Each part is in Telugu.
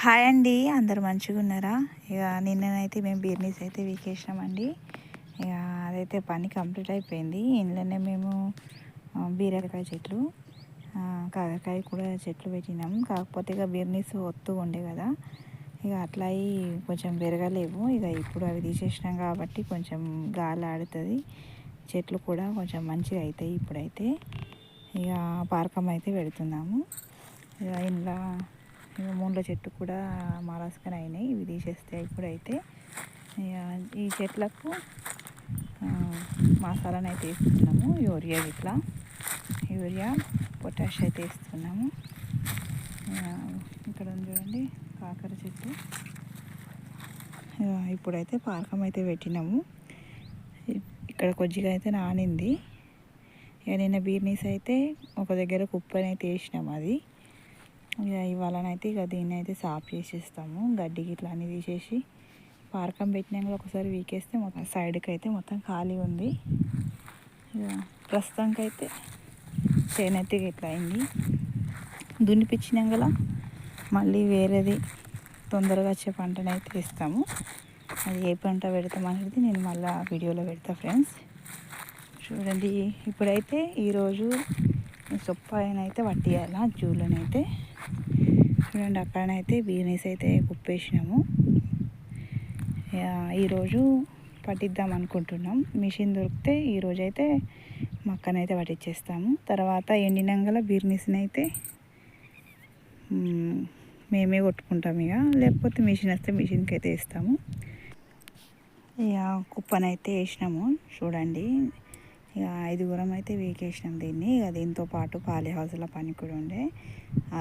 హాయ్ అండి అందరు మంచిగా ఉన్నారా? ఇక నిన్ననైతే మేము బిర్నీస్ అయితే వీకేసినామండి ఇక అదైతే పని కంప్లీట్ అయిపోయింది. ఇంట్లోనే మేము బీరకాయ చెట్లు కాకరకాయ కూడా చెట్లు పెట్టినాం. కాకపోతే ఇక బిర్నీస్ ఒత్తు ఉండే కదా. ఇక అట్లా అయి కొంచెం పెరగలేవు. ఇక ఇప్పుడు అవి తీసేసినాం కాబట్టి కొంచెం గాలి ఆడుతుంది. చెట్లు కూడా కొంచెం మంచిగా అవుతాయి ఇప్పుడైతే. ఇక పార్కం అయితే పెడుతున్నాము. ఇక ఇంట్లో మూల చెట్టు కూడా మారాసుకొని అయినాయి. ఇవి తీసేస్తే ఇప్పుడైతే ఇక ఈ చెట్లకు ఆ, మసాలాను అయితే వేస్తున్నాము. యూరియా ఇట్లా యూరియా పొటాష్ అయితే వేస్తున్నాము. ఇక్కడ ఉంది చూడండి కాకర చెట్టు. ఇప్పుడైతే పారకం అయితే పెట్టినాము. ఇక్కడ కొద్దిగా అయితే నానింది. ఇక నిన్న బీర్నీస్ అయితే ఒక దగ్గర కుప్పని అయితే వేసినాం అది. ఇక ఇవాళనైతే ఇక దీన్ని అయితే సాఫ్ చేసేస్తాము. గడ్డి గిట్లా అన్నీ తీసేసి పారకం పెట్టినాక ఒకసారి వీకేస్తే మొత్తం సైడ్కి అయితే మొత్తం ఖాళీ ఉంది. ఇక ప్రస్తుతానికి అయితే చేనైతే ఇట్లా అయింది. దున్నిపించినాక మళ్ళీ వేరేది తొందరగా వచ్చే పంటను అయితే ఇస్తాము అది ఏ పంట పెడతామనేది నేను మళ్ళీ వీడియోలో పెడతా ఫ్రెండ్స్. చూడండి ఇప్పుడైతే ఈరోజు సొప్పాయనైతే పట్టియాల జూలనైతే చూడండి అక్కడనైతే బీనీస్ అయితే కుప్పేసినాము. ఇక ఈరోజు పట్టిద్దాం అనుకుంటున్నాం. మిషన్ దొరికితే ఈరోజు అయితే మక్కనైతే పట్టించేస్తాము తర్వాత ఎండినంగల బీర్నీస్ని అయితే మేమే కొట్టుకుంటాం ఇక లేకపోతే మిషన్ వస్తే మిషన్కి అయితే వేస్తాము. ఇక కుప్పనైతే వేసినాము. చూడండి ఇక ఐదుగురం అయితే వీకేసినాం దీన్ని. ఇక దీంతో పాటు పాలి హౌస్లో పని కూడా ఉండే.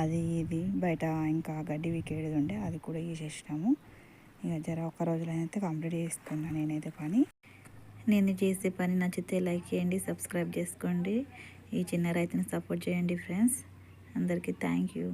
అది ఇది. బయట ఇంకా గడ్డి వీకేది ఉండే. అది కూడా వేసేసినాము ఇక జర ఒక రోజులో కంప్లీట్ చేస్తున్నా నేనైతే పని. నేను చేసే పని నచ్చితే లైక్ చేయండి సబ్స్క్రైబ్ చేసుకోండి. ఈ చిన్న రైతుని సపోర్ట్ చేయండి ఫ్రెండ్స్ అందరికీ థ్యాంక్ యూ